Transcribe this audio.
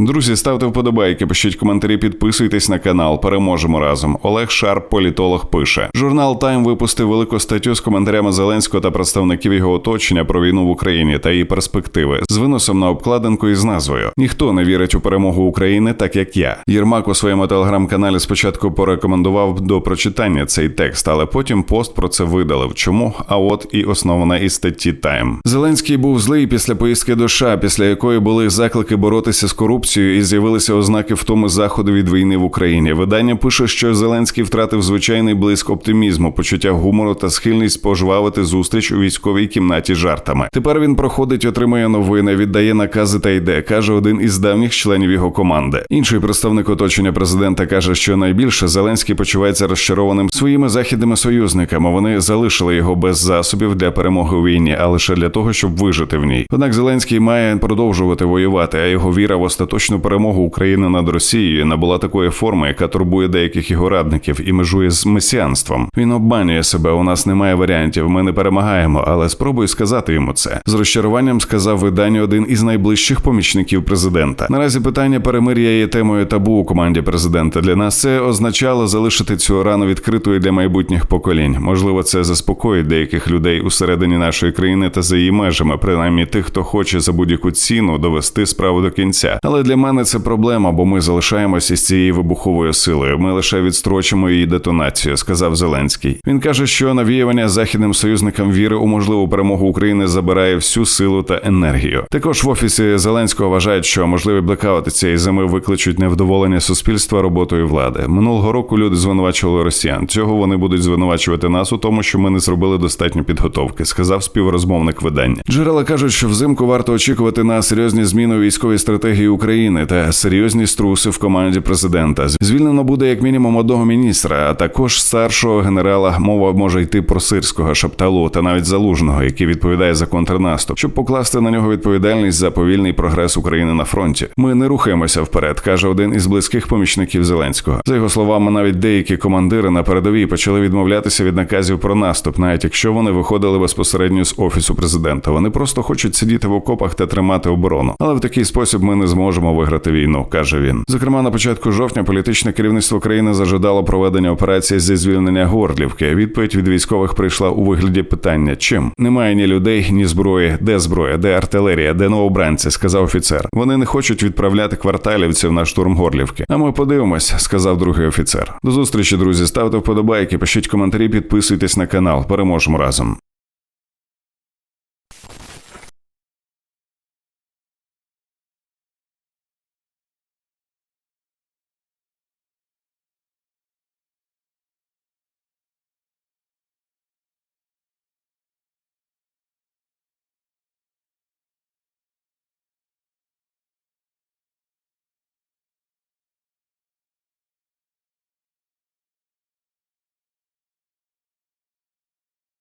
Друзі, ставте вподобайки, пишіть коментарі, підписуйтесь на канал. Переможемо разом. Олег Шарп, політолог, пише: журнал Тайм випустив велику статтю з коментарями Зеленського та представників його оточення про війну в Україні та її перспективи з виносом на обкладинку із назвою Ніхто не вірить у перемогу України, так як я. Єрмак у своєму телеграм-каналі спочатку порекомендував до прочитання цей текст, але потім пост про це видалив. Чому? А от і основна із статті Тайм. Зеленський був злий після поїздки до США, після якої були заклики боротися з корупцією і з'явилися ознаки втоми заходу від війни в Україні. Видання пише, що Зеленський втратив звичайний блиск оптимізму, почуття гумору та схильність пожвавити зустріч у військовій кімнаті жартами. Тепер він проходить, отримує новини, віддає накази та йде, каже один із давніх членів його команди. Інший представник оточення президента каже, що найбільше Зеленський почувається розчарованим своїми західними союзниками. Вони залишили його без засобів для перемоги у війні, а лише для того, щоб вижити в ній. Однак Зеленський має продовжувати воювати, а його віра в остаточну перемогу України над Росією набула такої форми, яка турбує деяких його радників і межує з месіанством. Він обманює себе. У нас немає варіантів. Ми не перемагаємо, але спробуй сказати йому це. З розчаруванням сказав виданню один із найближчих помічників президента. Наразі питання перемир'я є темою табу у команді президента. Для нас це означало залишити цю рану відкритою для майбутніх поколінь. Можливо, це заспокоїть деяких людей усередині нашої країни та за її межами, принаймні тих, хто хоче за будь-яку ціну довести справу до кінця. Але для мене це проблема, бо ми залишаємося з цією вибуховою силою. Ми лише відстрочимо її детонацію, сказав Зеленський. Він каже, що навіювання західним союзникам віри у можливу перемогу України забирає всю силу та енергію. Також в офісі Зеленського вважають, що можливі блекаути цієї зими викличуть невдоволення суспільства роботою влади. Минулого року люди звинувачували росіян. Цього вони будуть звинувачувати нас у тому, що ми не зробили достатньо підготовки, сказав співрозмовник видання. Джерела кажуть, що взимку варто очікувати на серйозні зміни у військовій стратегії України та серйозні струси в команді президента. Звільнено буде як мінімум одного міністра, а також старшого генерала. Мова може йти про сирського шапталу та навіть залужного, який відповідає за контрнаступ, щоб покласти на нього відповідальність за повільний прогрес України на фронті. Ми не рухаємося вперед, каже один із близьких помічників Зеленського. За його словами, навіть деякі командири на передовій почали відмовлятися від наказів про наступ, навіть якщо вони виходили безпосередньо з офісу президента. Вони просто хочуть сидіти в окопах та тримати оборону. Але в такий спосіб ми не зможемо виграти війну, каже він. Зокрема, на початку жовтня політичне керівництво країни зажадало проведення операції зі звільнення Горлівки. Відповідь від військових прийшла у вигляді питання: чим немає ні людей, ні зброї, де зброя, де артилерія, де новобранці, сказав офіцер. Вони не хочуть відправляти кварталівців на штурм Горлівки. А ми подивимось, сказав другий офіцер. До зустрічі, друзі. Ставте вподобайки, пишіть коментарі, підписуйтесь на канал. Переможемо разом.